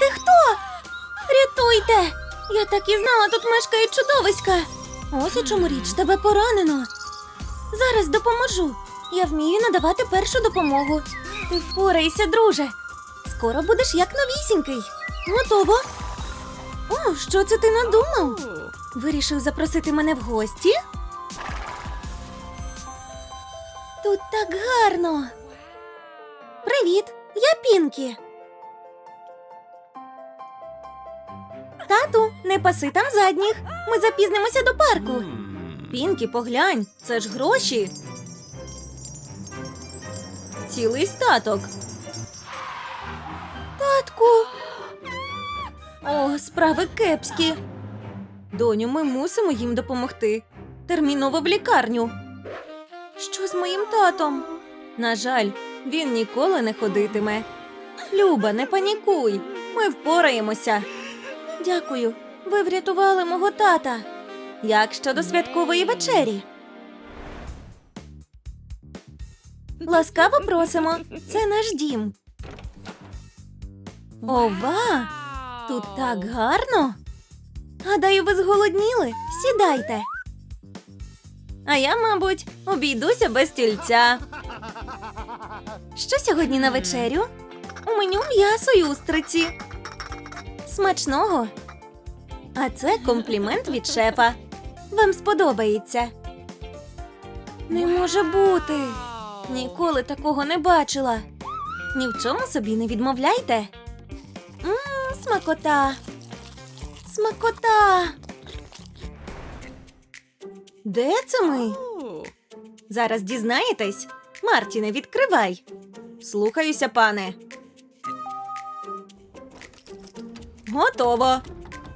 ти хто? Рятуйте! Я так і знала, тут мешкають чудовиська. Ось у чому річ, тебе поранено. Зараз допоможу. Я вмію надавати першу допомогу. Ти впорайся, друже. Скоро будеш як новісінький. Готово. О, що це ти надумав? Вирішив запросити мене в гості? Тут так гарно. Привіт, я Пінкі. Тату, не паси там задніх. Ми запізнимося до парку. Пінкі, поглянь, це ж гроші. Цілий статок. Татку. О, справи кепські. Доню, ми мусимо їм допомогти. Терміново в лікарню. Що з моїм татом? На жаль, він ніколи не ходитиме. Люба, не панікуй. Ми впораємося. Дякую. Ви врятували мого тата. Як щодо святкової вечері? Ласкаво просимо. Це наш дім. Ова! Тут так гарно. Гадаю, ви зголодніли. Сідайте. А я, мабуть, обійдуся без стільця. Що сьогодні на вечерю? У меню м'ясо й устриці. Смачного. А це комплімент від шефа. Вам сподобається. Не може бути. Ніколи такого не бачила. Ні в чому собі не відмовляйте. Мм, смакота. Смакота. Де це ми? Зараз дізнаєтесь. Мартіне, відкривай. Слухаюся, пане. Готово.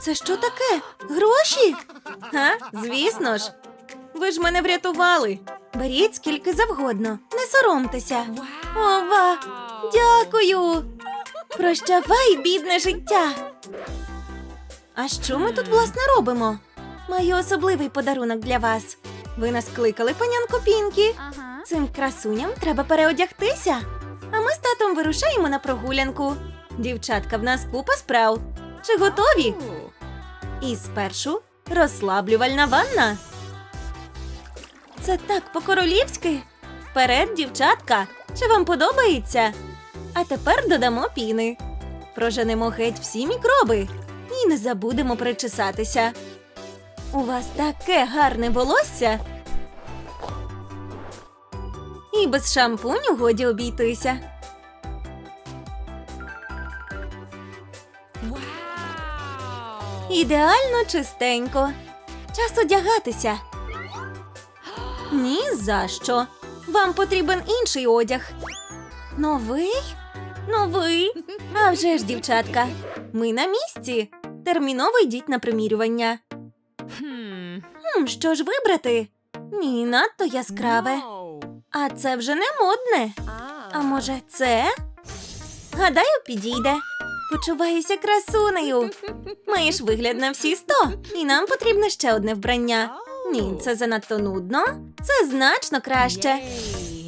Це що таке? Гроші? Га, звісно ж. Ви ж мене врятували. Беріть скільки завгодно, не соромтеся. Ова, дякую. Прощавай, бідне життя. А що ми тут власне робимо? Маю особливий подарунок для вас. Ви нас кликали, панянко Пінкі. Цим красуням треба переодягтися. А ми з татом вирушаємо на прогулянку. Дівчатка, в нас купа справ. Чи готові? І спершу розслаблювальна ванна. Це так по-королівськи. Вперед, дівчатка. Чи вам подобається? А тепер додамо піни. Проженемо геть всі мікроби. І не забудемо причесатися. У вас таке гарне волосся. І без шампуню годі обійтися. Ідеально чистенько. Час одягатися. Ні за що. Вам потрібен інший одяг. Новий? Новий. А вже ж, дівчатка. Ми на місці. Терміново йдіть на примірювання. Хм, що ж вибрати? Ні, надто яскраве. А це вже не модне. А може, це? Гадаю, підійде. Почуваюся красунею. Маєш вигляд на всі сто, і нам потрібне ще одне вбрання. Ні, це занадто нудно. Це значно краще.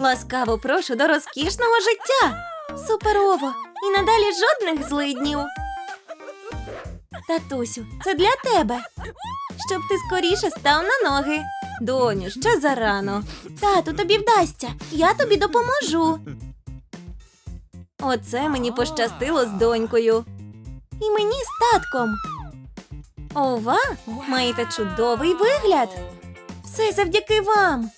Ласкаво прошу до розкішного життя. Суперово! І надалі жодних злиднів. Татусю, це для тебе. Щоб ти скоріше став на ноги. Доню, ще зарано. Тату, тобі вдасться. Я тобі допоможу. Оце мені пощастило з донькою. І мені з татком. Ова, маєте чудовий вигляд. Все завдяки вам.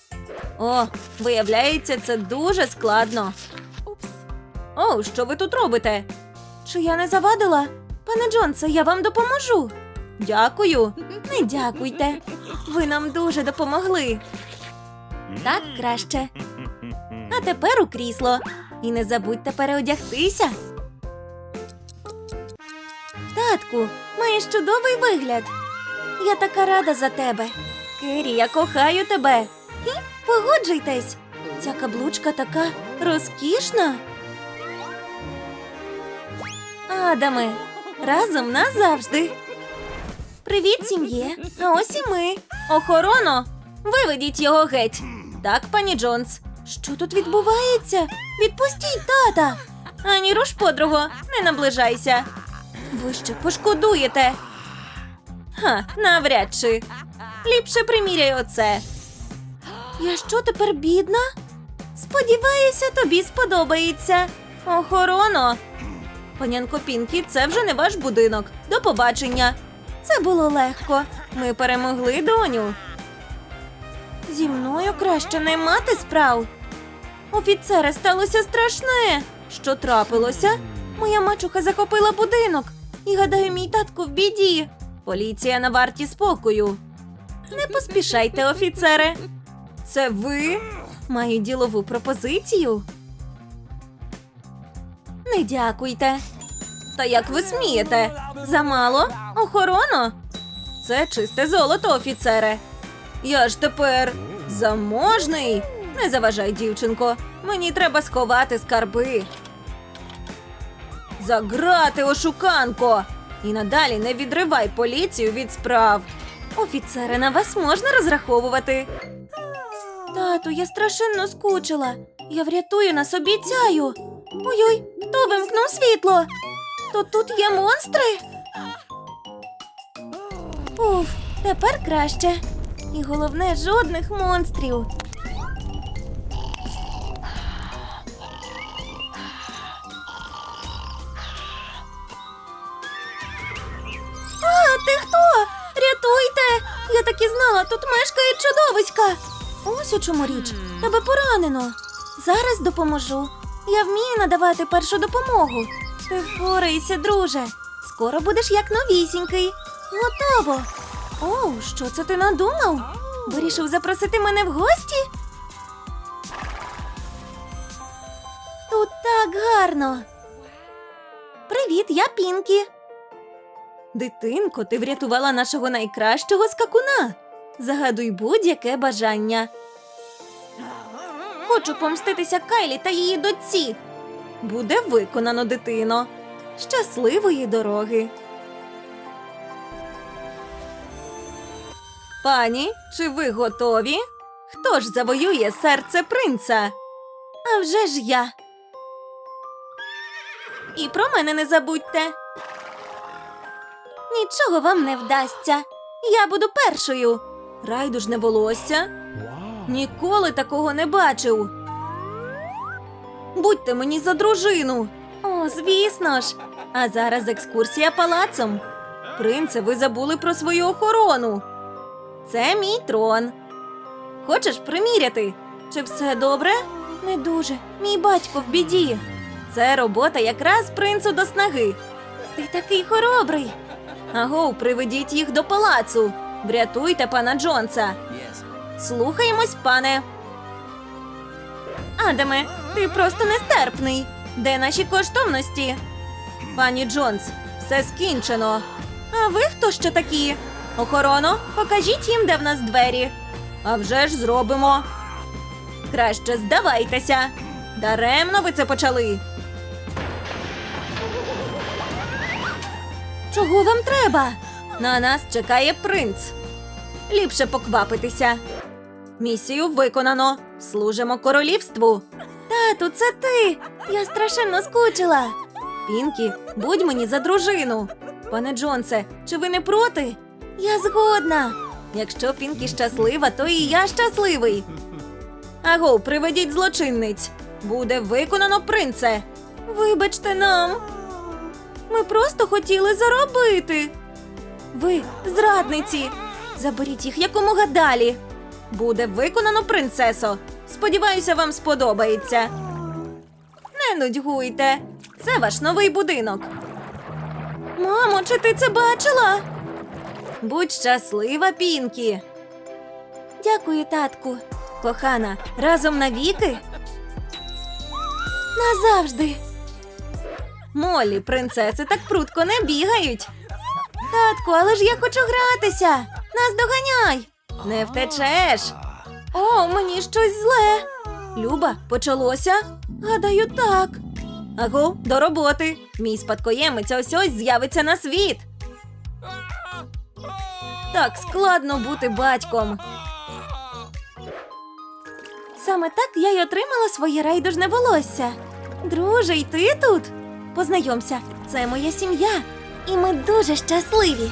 О, виявляється, це дуже складно. О, що ви тут робите? Чи я не завадила? Пане Джонсе, я вам допоможу. Дякую. Не дякуйте. Ви нам дуже допомогли. Так краще. А тепер у крісло. І не забудьте переодягтися. Татку, маєш чудовий вигляд. Я така рада за тебе. Кері, я кохаю тебе. І погоджуйтесь. Ця каблучка така розкішна. Адаме, разом назавжди. Привіт, сім'є. А ось і ми. Охорона! Виведіть його геть. Так, пані Джонс. Що тут відбувається? Відпустіть тата. Ані руш, подруго, не наближайся. Ви ще пошкодуєте. Ха, навряд чи. Ліпше приміряй оце. Я що тепер бідна? Сподіваюся, тобі сподобається. Охорона. Панянко Пінкі, це вже не ваш будинок. До побачення. Це було легко. Ми перемогли доню. Зі мною краще не мати справ. Офіцере, сталося страшне. Що трапилося? Моя мачуха захопила будинок. І гадаю, мій татко в біді. Поліція на варті спокою. Не поспішайте, офіцере. Це ви? Маю ділову пропозицію. Не дякуйте. Та як ви смієте? Замало? Охорона? Це чисте золото, офіцере. Я ж тепер заможний. Не заважай, дівчинко. Мені треба сховати скарби. Заграти, ошуканко! І надалі не відривай поліцію від справ. Офіцери, на вас можна розраховувати. Тату, я страшенно скучила. Я врятую нас, обіцяю. Ой-ой, хто вимкнув світло? То тут є монстри. Уф, тепер краще. І головне, жодних монстрів. А, ти хто? Рятуйте! Я так і знала, тут мешкає чудовиська. Ось у чому річ. Тебе поранено. Зараз допоможу. Я вмію надавати першу допомогу. Ти впорайся, друже. Скоро будеш як новісінький. Готово. Оу, що це ти надумав? Вирішив запросити мене в гості? Тут так гарно. Привіт, я Пінкі. Дитинко, ти врятувала нашого найкращого скакуна. Загадуй будь-яке бажання. Хочу помститися Кайлі та її дочці. Буде виконано, дитино. Щасливої дороги. Пані, чи ви готові? Хто ж завоює серце принца? А вже ж я. І про мене не забудьте. Нічого вам не вдасться. Я буду першою. Райдужне волосся. Ніколи такого не бачив. Будьте мені за дружину. О, звісно ж. А зараз екскурсія палацом. Принце, ви забули про свою охорону. Це мій трон. Хочеш приміряти? Чи все добре? Не дуже. Мій батько в біді. Це робота якраз принцу до снаги. Ти такий хоробрий. Агоу, приведіть їх до палацу. Врятуйте пана Джонса. Слухаємось, пане. Адаме, ти просто нестерпний. Де наші коштовності? Пані Джонс, все скінчено. А ви хто ще такі? Охорона, покажіть їм, де в нас двері. А вже ж зробимо. Краще здавайтеся. Даремно ви це почали. Чого вам треба? На нас чекає принц. Ліпше поквапитися. Місію виконано. Служимо королівству. Тату, це ти. Я страшенно скучила. Пінкі, будь мені за дружину. Пане Джонсе, чи ви не проти? Я згодна. Якщо Пінкі щаслива, то і я щасливий. Аго, приведіть злочинниць. Буде виконано принце. Вибачте нам. Ми просто хотіли заробити. Ви зрадниці. Заберіть їх якомога далі. Буде виконано, принцесо. Сподіваюся, вам сподобається. Не нудьгуйте. Це ваш новий будинок. Мамо, чи ти це бачила? Будь щаслива, Пінкі. Дякую, татку. Кохана, разом навіки? Назавжди. Молі, принцеси так прутко не бігають. Татку, але ж я хочу гратися. Нас доганяй. Не втечеш. О, мені щось зле. Люба, почалося? Гадаю, так. Аго, до роботи. Мій спадкоємець ось ось з'явиться на світ. Так складно бути батьком. Саме так я й отримала своє райдужне волосся. Друже, й ти тут? Познайомся, це моя сім'я. І ми дуже щасливі.